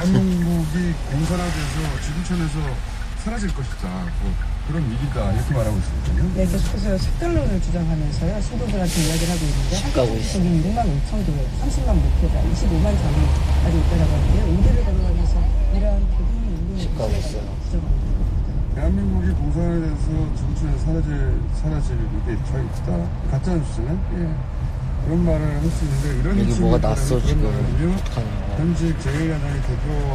대한민국이 공산화돼서 지구촌에서 사라질 것이다. 뭐 그런 위기다 이렇게 말하고 있거든요. 네, 계속해서 색깔론을 주장하면서요. 신도들한테 이야기를 하고 있는데 가고 있어. 저기 6만 5천 개, 30만 목표자, 25만 장이 아직 있다고 하는데요. 우리를 걸어가면서 이러한 개국민 운동을 집 가고 있어요. 대한민국이 공산화돼서 지구촌에서 사라질 사라질 이게 저희 있다. 가짜 뉴스는 예. 그런 말을 할 수 있는데 이런 여기 뭐가 났어 지금. 어떡하냐 현직 제1야당의 대표와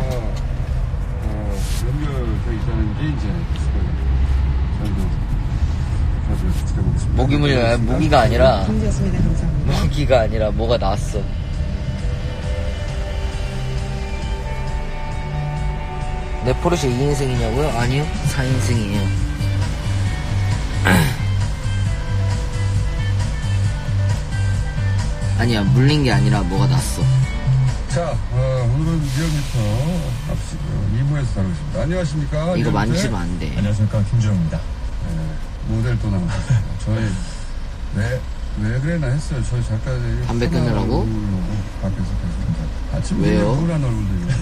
어, 연결되어 있다는 게 이제 저희도. 모기물이 아니- 모기가 아니라. 감사합니다. 모기가 아니라 뭐가 나왔어 내 포르쉐 2인승이냐고요? 아니요 4인승이에요 아니야 물린 게 아니라 뭐가 났어 자, 어, 오늘은 2회부터 앞시고요. 2부에서 다루겠습니다. 안녕하십니까? 이거? 만지면 안돼 안녕하십니까 김주영입니다. 네, 모델 또 나오셨습니다. 저희, 왜, 왜 그래나 했어요. 저희 작가들이. 담배 끊으라고? 밖에서 계속. 아침 왜요? 우울한 얼굴들이고. 네.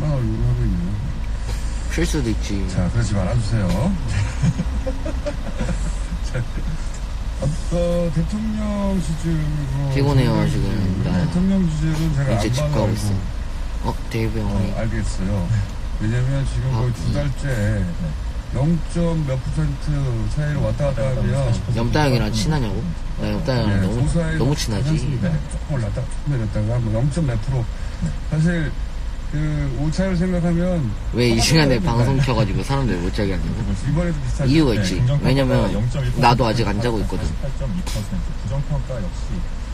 한 얼굴로 하고 있네요. 필 수도 있지 자, 그러지 말아주세요. 자, 어, 대통령 시즌으로. 피곤해요, 지금. 나 대통령 시즌은 제가 이제 집안 가고 있어 어? 데이브 어, 형이 알겠어요. 왜냐면 지금 아, 거의 두 달째 0. 몇 퍼센트 차이로 왔다 갔다 하면 염따 형이랑 친하냐고? 나 염따 형이랑 네, 너무, 조사에 너무 친하지 괜찮습니다. 조금 올랐다 조금 내렸다가 뭐 0. 몇 프로 사실 그 오차를 생각하면 왜 이 시간에 방송 켜가지고 사람들 못 자게 하냐고? 이번에도 비슷하죠. 이유가 있지. 긍정평가가 왜냐면 0.1% 나도 아직 안 자고 있거든. 48.2%, 부정평가 역시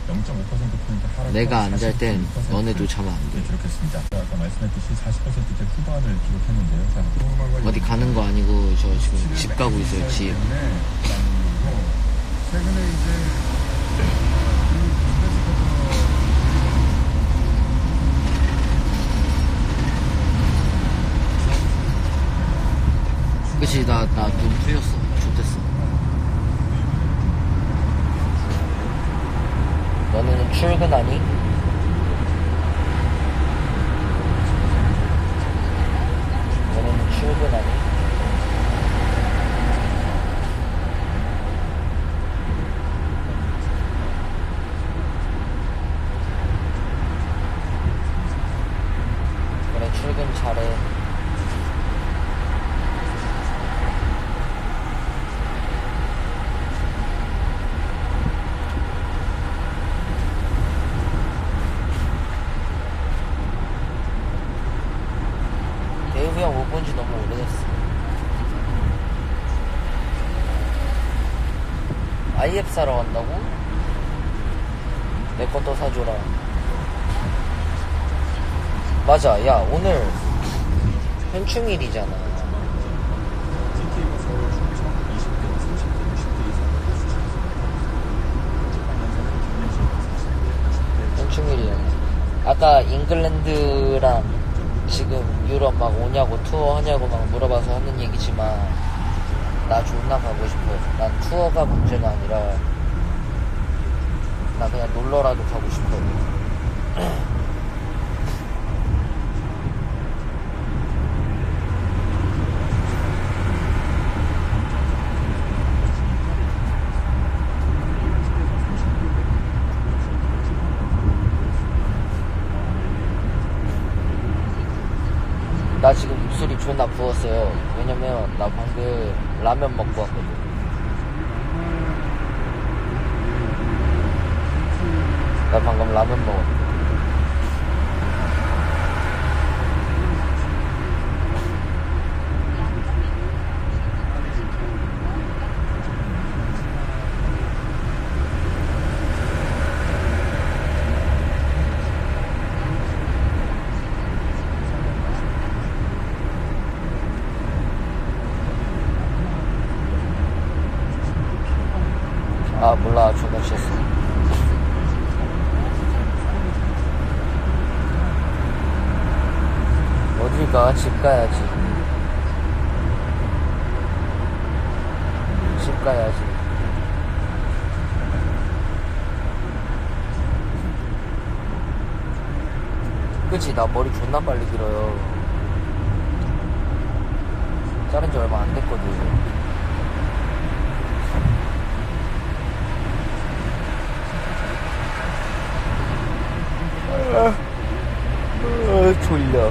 0.5%포인트 하락. 내가 안 잘 땐 너네도 자면 안 돼. 네, 기록했습니다. 아까 말씀했듯이 40%대 후반을 기록했는데요. 자, 어디 가는 거 아니고 저 지금 집 가고 있어요 집 때문에 아니고 최근에 이제 그치 나나눈 풀렸어 좋댔어 너네는 출근하니? 너네는 출근하니? 그래 출근 잘해 대우형 못본 지 너무 오래됐어. IF 사러 간다고? 내 것도 사줘라. 맞아, 야, 오늘 현충일이잖아. 현충일이잖아. 아까 잉글랜드랑 지금 유럽 막 오냐고 투어 하냐고 막 물어봐서 하는 얘기지만 나 존나 가고 싶어. 난 투어가 문제가 아니라 나 그냥 놀러라도 가고 싶어. 나 지금 입술이 존나 부었어요. 왜냐면 나 방금 라면 먹고 왔거든. 나 방금 라면 먹었어. 아 몰라 존나 취했어. 가? 집 가야지. 집 가야지. 그치 나 머리 존나 빨리 길어요 자른 지 얼마 안 됐거든 아, 졸려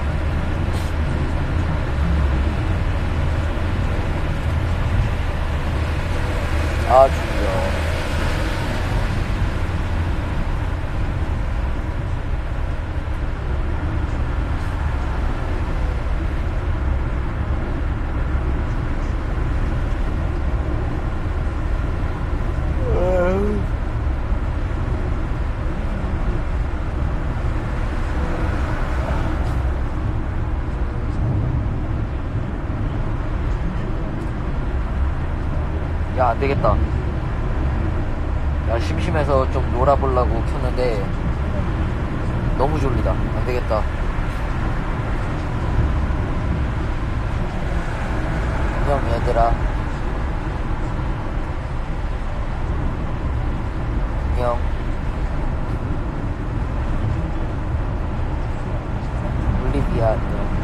아 졸려 야, 안 되겠다. 야, 심심해서 좀 놀아보려고 켰는데, 너무 졸리다. 안 되겠다. 안녕, 얘들아. 안녕. 올리비아, 안녕.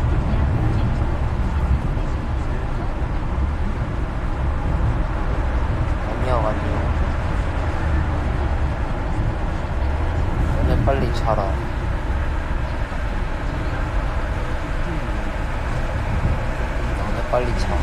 안녕, 안녕. 너네 빨리 자라. 너네 빨리 자.